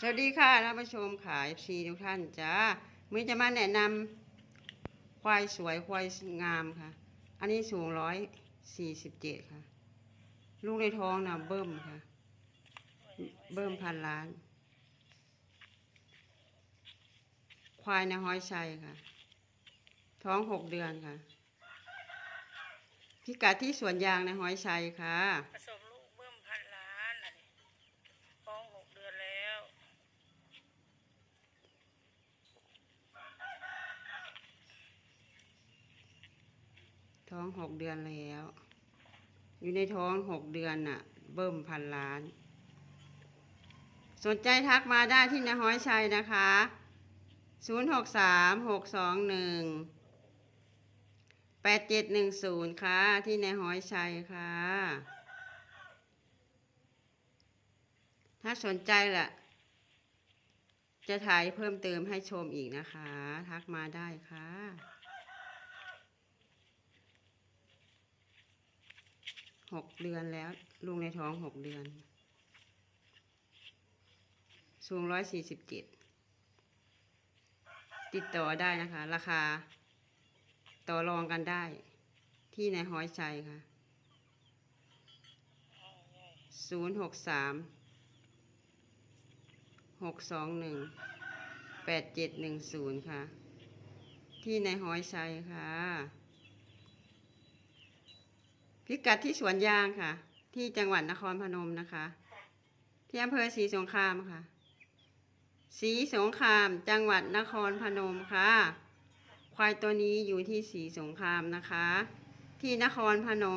สวัสดีค่ะท่านผู้ชมขายซีทุกท่านจ้ามือจะมาแนะนำควายสวยควายงามค่ะ อันนี้สูงร้อยสี่สิบเจ็ดค่ะ ลูกในท้องนะเบิ้มค่ะ เบิ้มพันล้าน ควายในห้อยชัยค่ะ ท้องหกเดือนค่ะ พิกัดที่สวนยางในห้อยชัยค่ะ ผสมลูกเบิ่มพันล้านอันนี้ท้องหกเดือนแล้ว ท้องหกเดือนแล้ว อยู่ในท้องหกเดือนน่ะ เบิ่มพันล้าน สนใจทักมาได้ที่นาห้อยชัยนะคะศูนย์หกสามหกสองหนึ่งแปดเจ็ดหนึ่งศูนย์ค่ะ ที่ในห้อยชัยค่ะ ถ้าสนใจล่ะ จะถ่ายเพิ่มเติมให้ชมอีกนะคะ ทักมาได้ค่ะ หกเดือนแล้วลุงในท้องหกเดือน สูงร้อยสี่สิบเจ็ดติดต่อได้นะคะ ราคา ต่อรองกันได้ ที่ในห้อยชัยค่ะศูนย์หกสามหกสองหนึ่งแปดเจ็ดหนึ่งศูนย์ค่ะ ที่ในห้อยชัยค่ะ พิกัดที่สวนยางค่ะ ที่จังหวัดนครพนมนะคะ ที่อำเภอศรีสงครามค่ะศรีสงครามจังหวัดนครพนมค่ะ ควายตัวนี้อยู่ที่ศรีสงครามนะคะ ที่นครพนม